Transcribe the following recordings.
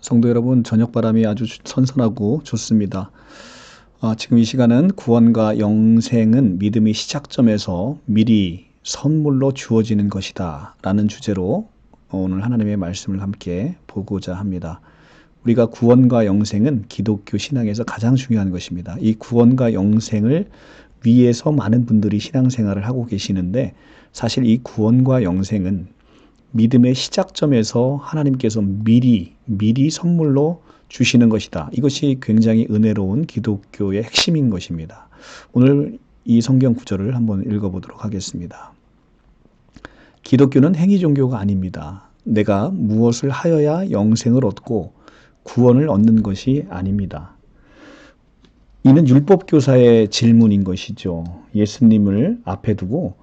성도 여러분, 저녁 바람이 아주 선선하고 좋습니다. 아, 지금 이 시간은 구원과 영생은 믿음의 시작점에서 미리 선물로 주어지는 것이다. 라는 주제로 오늘 하나님의 말씀을 함께 보고자 합니다. 우리가 구원과 영생은 기독교 신앙에서 가장 중요한 것입니다. 이 구원과 영생을 위해서 많은 분들이 신앙생활을 하고 계시는데 사실 이 구원과 영생은 믿음의 시작점에서 하나님께서 미리 미리 선물로 주시는 것이다. 이것이 굉장히 은혜로운 기독교의 핵심인 것입니다. 오늘 이 성경 구절을 한번 읽어보도록 하겠습니다. 기독교는 행위 종교가 아닙니다. 내가 무엇을 하여야 영생을 얻고 구원을 얻는 것이 아닙니다. 이는 율법 교사의 질문인 것이죠. 예수님을 앞에 두고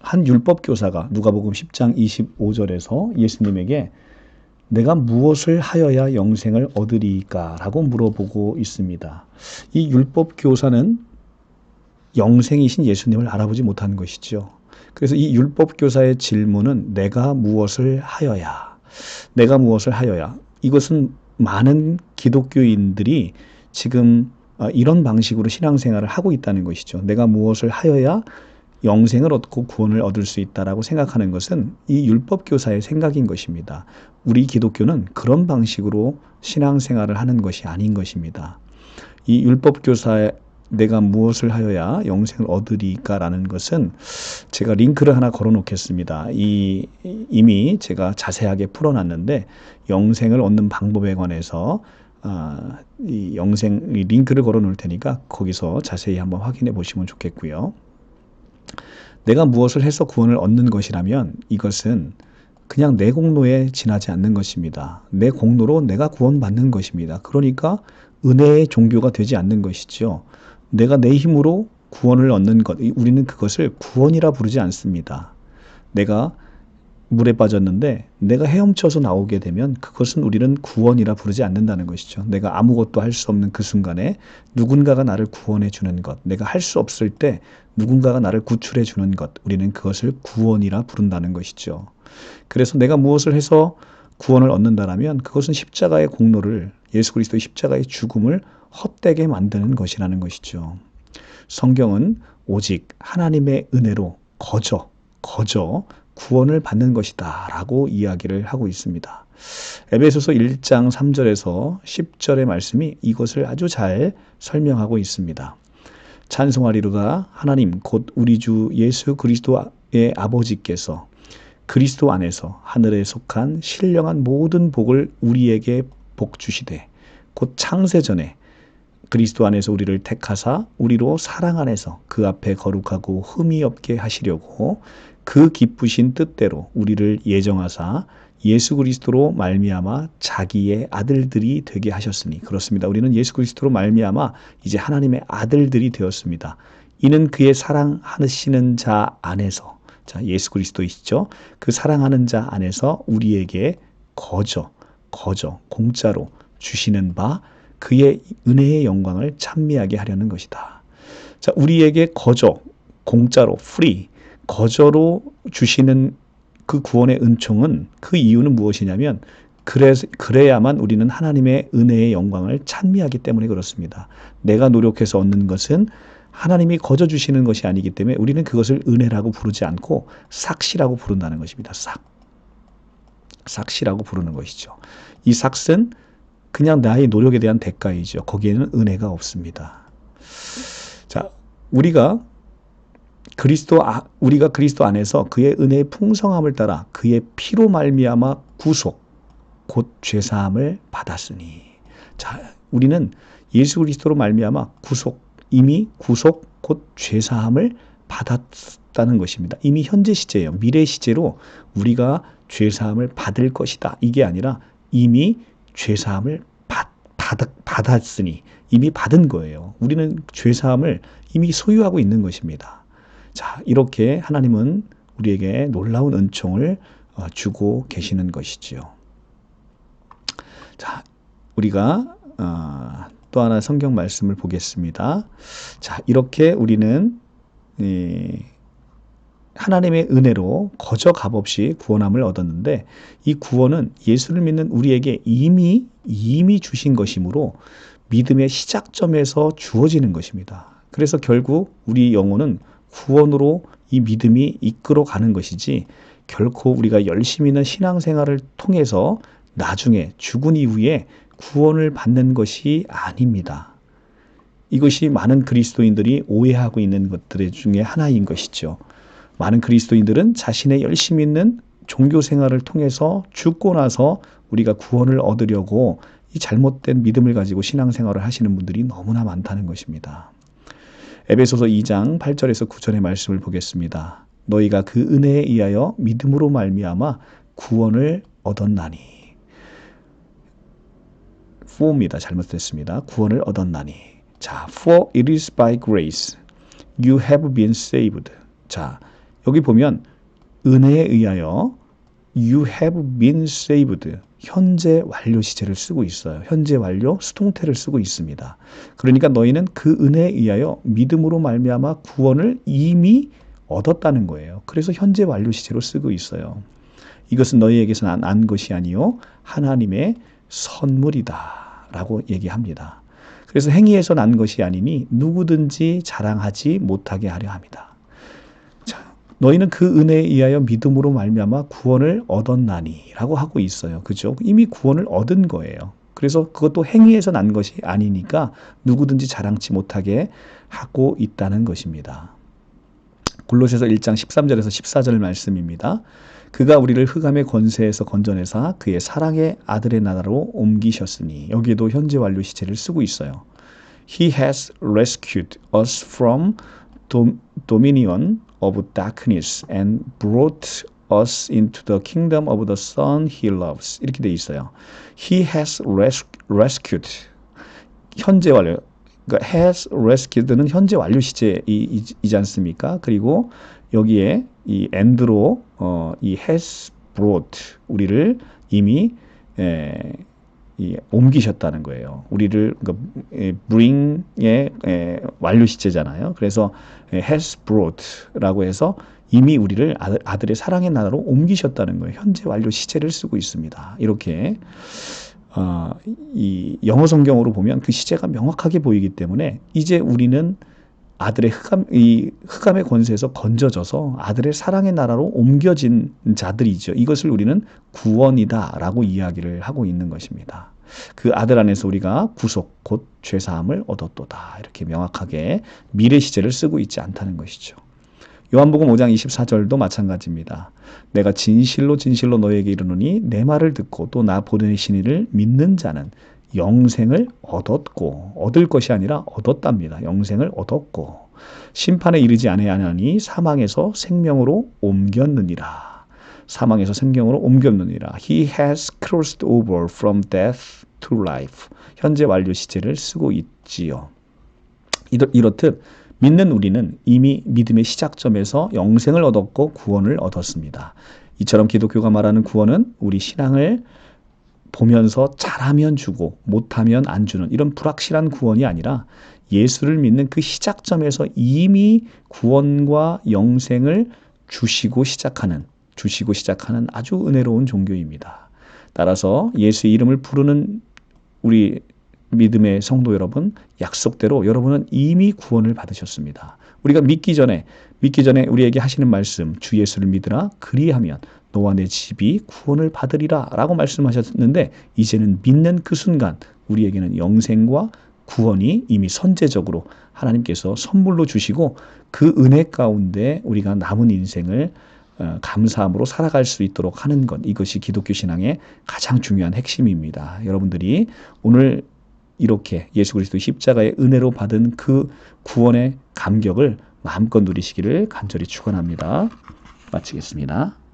한 율법 교사가 누가복음 10장 25절에서 예수님에게 내가 무엇을 하여야 영생을 얻으리까라고 물어보고 있습니다. 이 율법 교사는 영생이신 예수님을 알아보지 못한 것이죠. 그래서 이 율법 교사의 질문은 내가 무엇을 하여야 내가 무엇을 하여야 이것은 많은 기독교인들이 지금 이런 방식으로 신앙생활을 하고 있다는 것이죠. 내가 무엇을 하여야 영생을 얻고 구원을 얻을 수 있다라고 생각하는 것은 이 율법 교사의 생각인 것입니다. 우리 기독교는 그런 방식으로 신앙생활을 하는 것이 아닌 것입니다. 이 율법 교사의 내가 무엇을 하여야 영생을 얻으리까라는 것은 제가 링크를 하나 걸어 놓겠습니다. 이 이미 제가 자세하게 풀어 놨는데 영생을 얻는 방법에 관해서 아, 이 영생 이 링크를 걸어 놓을 테니까 거기서 자세히 한번 확인해 보시면 좋겠고요. 내가 무엇을 해서 구원을 얻는 것이라면 이것은 그냥 내 공로에 지나지 않는 것입니다. 내 공로로 내가 구원받는 것입니다. 그러니까 은혜의 종교가 되지 않는 것이죠. 내가 내 힘으로 구원을 얻는 것, 우리는 그것을 구원이라 부르지 않습니다. 내가 물에 빠졌는데 내가 헤엄쳐서 나오게 되면 그것은 우리는 구원이라 부르지 않는다는 것이죠. 내가 아무것도 할 수 없는 그 순간에 누군가가 나를 구원해 주는 것, 내가 할 수 없을 때 누군가가 나를 구출해 주는 것, 우리는 그것을 구원이라 부른다는 것이죠. 그래서 내가 무엇을 해서 구원을 얻는다라면 그것은 십자가의 공로를 예수 그리스도의 십자가의 죽음을 헛되게 만드는 것이라는 것이죠. 성경은 오직 하나님의 은혜로 거저 거저 구원을 받는 것이다 라고 이야기를 하고 있습니다. 에베소서 1장 3절에서 10절의 말씀이 이것을 아주 잘 설명하고 있습니다. 찬송하리로다 하나님 곧 우리 주 예수 그리스도의 아버지께서 그리스도 안에서 하늘에 속한 신령한 모든 복을 우리에게 복 주시되 곧 창세 전에 그리스도 안에서 우리를 택하사 우리로 사랑 안에서 그 앞에 거룩하고 흠이 없게 하시려고 그 기쁘신 뜻대로 우리를 예정하사 예수 그리스도로 말미암아 자기의 아들들이 되게 하셨으니 그렇습니다. 우리는 예수 그리스도로 말미암아 이제 하나님의 아들들이 되었습니다. 이는 그의 사랑하시는 자 안에서 자 예수 그리스도이시죠. 그 사랑하는 자 안에서 우리에게 거저 거저 공짜로 주시는 바 그의 은혜의 영광을 찬미하게 하려는 것이다. 자 우리에게 거저 공짜로 free 거저로 주시는 그 구원의 은총은 그 이유는 무엇이냐면 그래, 그래야만 우리는 하나님의 은혜의 영광을 찬미하기 때문에 그렇습니다. 내가 노력해서 얻는 것은 하나님이 거저 주시는 것이 아니기 때문에 우리는 그것을 은혜라고 부르지 않고 삭시라고 부른다는 것입니다. 삭. 삭시라고 부르는 것이죠. 이 삭은 그냥 나의 노력에 대한 대가이죠. 거기에는 은혜가 없습니다. 자, 우리가 그리스도 아, 우리가 그리스도 안에서 그의 은혜의 풍성함을 따라 그의 피로 말미암아 구속 곧 죄사함을 받았으니 자 우리는 예수 그리스도로 말미암아 구속 이미 구속 곧 죄사함을 받았다는 것입니다. 이미 현재 시제예요. 미래 시제로 우리가 죄사함을 받을 것이다. 이게 아니라 이미 죄사함을 받, 받, 받았으니 이미 받은 거예요. 우리는 죄사함을 이미 소유하고 있는 것입니다. 자, 이렇게 하나님은 우리에게 놀라운 은총을 어, 주고 계시는 것이지요. 자, 우리가 어, 또 하나 성경 말씀을 보겠습니다. 자, 이렇게 우리는 하나님의 은혜로 거저 값없이 구원함을 얻었는데 이 구원은 예수를 믿는 우리에게 이미 이미 주신 것이므로 믿음의 시작점에서 주어지는 것입니다. 그래서 결국 우리 영혼은 구원으로 이 믿음이 이끌어 가는 것이지 결코 우리가 열심히 있는 신앙생활을 통해서 나중에 죽은 이후에 구원을 받는 것이 아닙니다. 이것이 많은 그리스도인들이 오해하고 있는 것들 중에 하나인 것이죠. 많은 그리스도인들은 자신의 열심히 있는 종교 생활을 통해서 죽고 나서 우리가 구원을 얻으려고 이 잘못된 믿음을 가지고 신앙생활을 하시는 분들이 너무나 많다는 것입니다. 에베소서 2장 8절에서 9절의 말씀을 보겠습니다. 너희가 그 은혜에 의하여 믿음으로 말미암아 구원을 얻었나니. for입니다. 잘못됐습니다. 구원을 얻었나니. 자, for it is by grace you have been saved. 자, 여기 보면 은혜에 의하여 you have been saved. 현재 완료 시제를 쓰고 있어요. 현재 완료 수동태를 쓰고 있습니다. 그러니까 너희는 그 은혜에 의하여 믿음으로 말미암아 구원을 이미 얻었다는 거예요. 그래서 현재 완료 시제로 쓰고 있어요. 이것은 너희에게서 난, 난 것이 아니요 하나님의 선물이다라고 얘기합니다. 그래서 행위에서 난 것이 아니니 누구든지 자랑하지 못하게 하려 합니다. 자, 너희는 그 은혜에 의하여 믿음으로 말미암아 구원을 얻었나니라고 하고 있어요. 그죠? 이미 구원을 얻은 거예요. 그래서 그것도 행위에서 난 것이 아니니까 누구든지 자랑치 못하게 하고 있다는 것입니다. 골로새서 1장 13절에서 14절 말씀입니다. 그가 우리를 흑암의 권세에서 건져내사 그의 사랑의 아들의 나라로 옮기셨으니 여기에도 현재 완료 시제를 쓰고 있어요. He has rescued us from dominion of darkness and brought us into the kingdom of the Son he loves. 이렇게 돼 있어요. He has rescued. 현재 완료. 그러니까 has rescued는 현재 완료 시제이지 않습니까? 그리고 여기에 이 and로 어, 이 has brought 우리를 이미 에, 이, 옮기셨다는 거예요. 우리를 그러니까 bring의 에, 완료 시제잖아요. 그래서 has brought라고 해서 이미 우리를 아들, 아들 의 사랑의 나라로 옮기셨다는 거예요. 현재 완료 시제를 쓰고 있습니다. 이렇게 어, 이 영어 성경으로 보면 그 시제가 명확하게 보이기 때문에 이제 우리는 아들의 흑암, 이 흑암의 권세에서 건져져서 아들의 사랑의 나라로 옮겨진 자들이죠. 이것을 우리는 구원이다라고 이야기를 하고 있는 것입니다. 그 아들 안에서 우리가 구속 곧 죄사함을 얻었도다. 이렇게 명확하게 미래 시제를 쓰고 있지 않다는 것이죠. 요한복음 5장 24절도 마찬가지입니다. 내가 진실로 진실로 너에게 이르노니 내 말을 듣고 또 나 보내신 이를 믿는 자는 영생을 얻었고 얻을 것이 아니라 얻었답니다. 영생을 얻었고 심판에 이르지 아니하니 사망에서 생명으로 옮겼느니라. 사망에서 생명으로 옮겼느니라. He has crossed over from death to life. 현재 완료 시제를 쓰고 있지요. 이렇듯 믿는 우리는 이미 믿음의 시작점에서 영생을 얻었고 구원을 얻었습니다. 이처럼 기독교가 말하는 구원은 우리 신앙을 보면서 잘하면 주고 못하면 안 주는 이런 불확실한 구원이 아니라 예수를 믿는 그 시작점에서 이미 구원과 영생을 주시고 시작하는 주시고 시작하는 아주 은혜로운 종교입니다. 따라서 예수의 이름을 부르는 우리 믿음의 성도 여러분, 약속대로 여러분은 이미 구원을 받으셨습니다. 우리가 믿기 전에 믿기 전에 우리에게 하시는 말씀 주 예수를 믿으라 그리하면 너와 내 집이 구원을 받으리라 라고 말씀하셨는데 이제는 믿는 그 순간 우리에게는 영생과 구원이 이미 선제적으로 하나님께서 선물로 주시고 그 은혜 가운데 우리가 남은 인생을 어, 감사함으로 살아갈 수 있도록 하는 것 이것이 기독교 신앙의 가장 중요한 핵심입니다. 여러분들이 오늘 이렇게 예수 그리스도 십자가의 은혜로 받은 그 구원의 감격을 마음껏 누리시기를 간절히 축원합니다. 마치겠습니다.